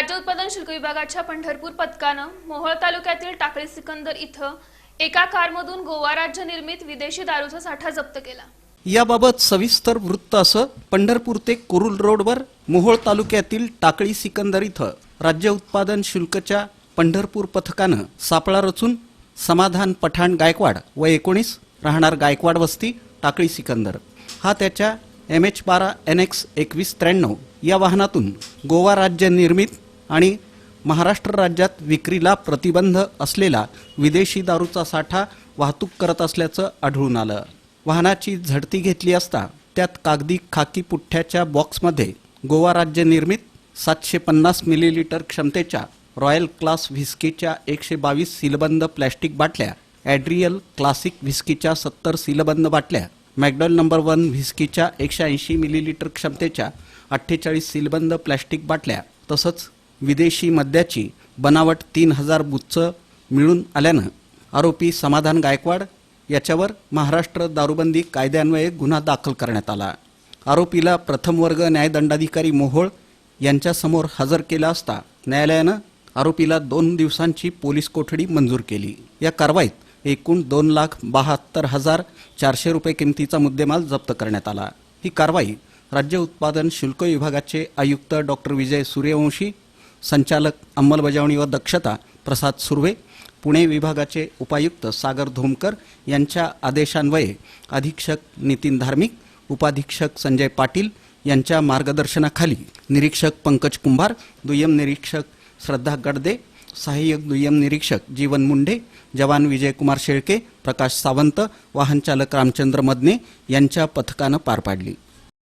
राज्य उत्पादन शुल्क विभागाच्या पंढरपूर पथकानं मोहोळ तालुक्यातील टाकळी सिकंदर इथं एका कारमधून गोवा राज्य निर्मित विदेशी दारूचा साठा जप्त केला. याबाबत सविस्तर वृत्त असं पंढरपूर ते कुरुल रोडवर मोहोळ तालुक्यातील टाकळी सिकंदर इथं राज्य उत्पादन शुल्कच्या पंढरपूर पथकानं सापळा रचून समाधान पठाण गायकवाड व एकोणीस राहणार गायकवाड वस्ती टाकळी सिकंदर. हा त्याच्या एम एच बारा एन एक्स एकवीस त्र्याण्णव या वाहनातून गोवा राज्य निर्मित आणि महाराष्ट्र राज्यात विक्रीला प्रतिबंध असलेला विदेशी दारूचा साठा वाहतूक करत असल्याचं आढळून आलं. वाहनाची झडती घेतली असता त्यात कागदी खाकी पुठ्ठ्याच्या बॉक्समध्ये गोवा राज्य निर्मित सातशे पन्नास मिलीलिटर क्षमतेच्या रॉयल क्लास व्हिस्कीच्या एकशे बावीस सीलबंद प्लॅस्टिक बाटल्या ॲड्रियल क्लासिक व्हिस्कीच्या सत्तर सीलबंद बाटल्या मॅकडॉल नंबर वन व्हिस्कीच्या एकशे ऐंशी मिलीलिटर क्षमतेच्या अठ्ठेचाळीस सीलबंद प्लॅस्टिक बाटल्या तसंच विदेशी मद्याची बनावट तीन हजार बुच्च मिळून आल्यानं आरोपी समाधान गायकवाड याच्यावर महाराष्ट्र दारूबंदी कायद्यान्वये गुन्हा दाखल करण्यात आला. आरोपीला प्रथम वर्ग न्यायदंडाधिकारी मोहोळ यांच्यासमोर हजर केला असता न्यायालयानं आरोपीला दोन दिवसांची पोलीस कोठडी मंजूर केली. या कारवाईत एकूण दोन लाख बहात्तर हजार चारशे रुपये किमतीचा मुद्देमाल जप्त करण्यात आला. ही कारवाई राज्य उत्पादन शुल्क विभागाचे आयुक्त डॉक्टर विजय सूर्यवंशी संचालक अंमलबजावणी व दक्षता प्रसाद सुर्वे पुणे विभागाचे उपायुक्त सागर धोमकर यांच्या आदेशान्वये अधीक्षक नितीन धार्मिक उपाधीक्षक संजय पाटील यांच्या मार्गदर्शनाखाली निरीक्षक पंकज कुंभार दुय्यम निरीक्षक श्रद्धा गडदे सहाय्यक दुय्यम निरीक्षक जीवन मुंडे जवान विजयकुमार शेळके प्रकाश सावंत वाहनचालक रामचंद्र मदने यांच्या पथकानं पार पाडली.